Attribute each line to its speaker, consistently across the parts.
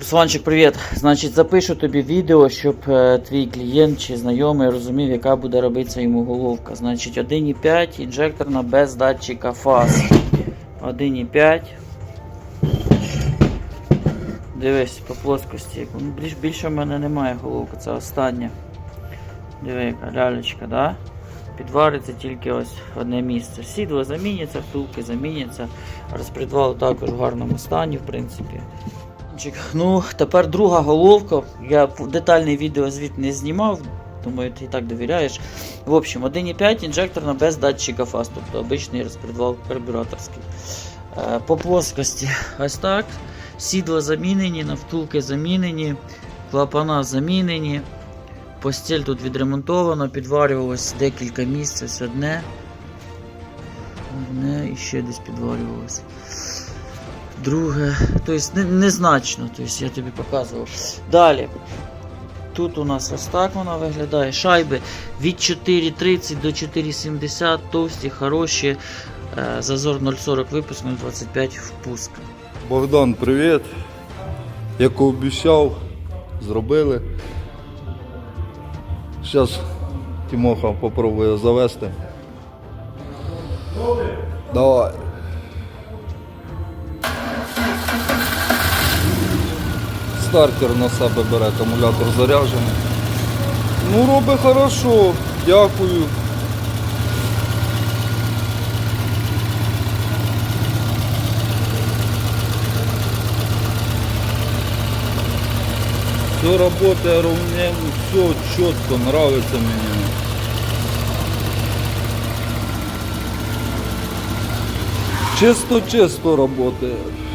Speaker 1: Русланчик, привіт. Значить, запишу тобі відео, щоб е, твій клієнт чи знайомий розумів, яка буде робитися йому головка. Значить, 1,5 інжекторна без датчика фаз. 1,5. Дивись по плоскості. Ну, Більш, більше в мене немає головки, це остання. Диви, яка лялечка, да? Підвариться тільки ось одне місце. Сідло заміняться, втулки заміняться. Розпредвал також в гарному стані, в принципі. Чик, Ну, тепер друга головка. Я детальний відеозвіт не знімав, думаю, ти і так довіряєш. В общем, 1,5 інжекторна без датчика фаз, тобто обичний розпредвал карбюраторський. Е, По плоскості ось так. Сідла замінені, навтулки замінені, клапана замінені. Постіль тут відремонтовано, підварювалось декілька місць, ось одне. Одне і ще десь підварювалось. Друге, тобто не, незначно, тобто я тобі показував. Далі. Тут у нас ось так вона виглядає. Шайби від 4,30 до 4,70, товсті, хороші. Е, Зазор 0,40 випуск, 0,25 впуск.
Speaker 2: Богдан, привіт. Як обіцяв, зробили. Зараз Тимоха попробує завести. Давай. Стартер на себе бере, акумулятор заряджений. Ну, робить хорошо, дякую. Все работает ровно, все четко, нравится мне. Чисто-чисто работает.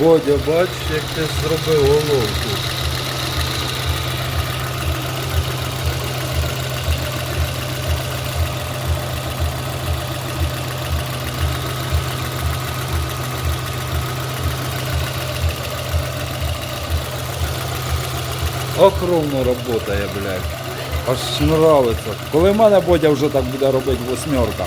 Speaker 2: Бодя, бач, як ти зробив головку. Охромно работає, блядь. Аж нравиться. Коли в мене Бодя вже так буде робити восьмерка.